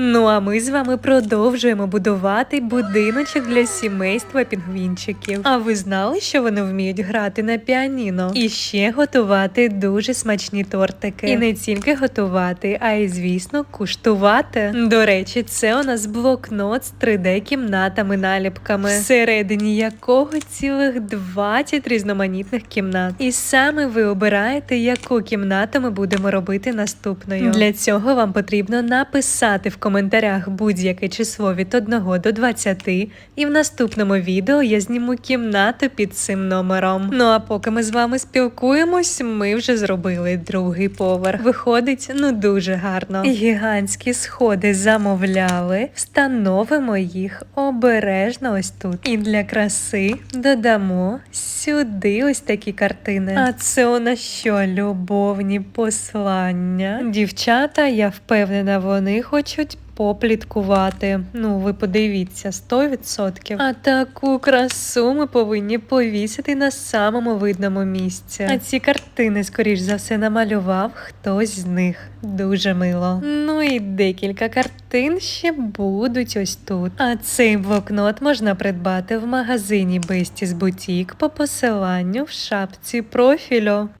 Ну а ми з вами продовжуємо будувати будиночок для сімейства пінгвінчиків. А ви знали, що вони вміють грати на піаніно? І ще готувати дуже смачні тортики. І не тільки готувати, а й звісно куштувати. До речі, це у нас блокнот з 3D-кімнатами наліпками, всередині якого цілих 20 різноманітних кімнат. І саме ви обираєте, яку кімнату ми будемо робити наступною. Для цього вам потрібно написати в коментарях будь-яке число від 1 до 20, і в наступному відео я зніму кімнату під цим номером. Ну а поки ми з вами спілкуємось, ми вже зробили другий поверх. Виходить, ну дуже гарно. Гігантські сходи замовляли, встановимо їх обережно ось тут. І для краси додамо сюди ось такі картини. А це у нас що, любовні послання? Дівчата, я впевнена, вони хочуть. Попліткувати. Ну, ви подивіться, 100%. А таку красу ми повинні повісити на самому видному місці. А ці картини, скоріш за все, намалював хтось з них. Дуже мило. Ну і декілька картин ще будуть ось тут. А цей блокнот можна придбати в магазині Besties Boutique по посиланню в шапці профілю.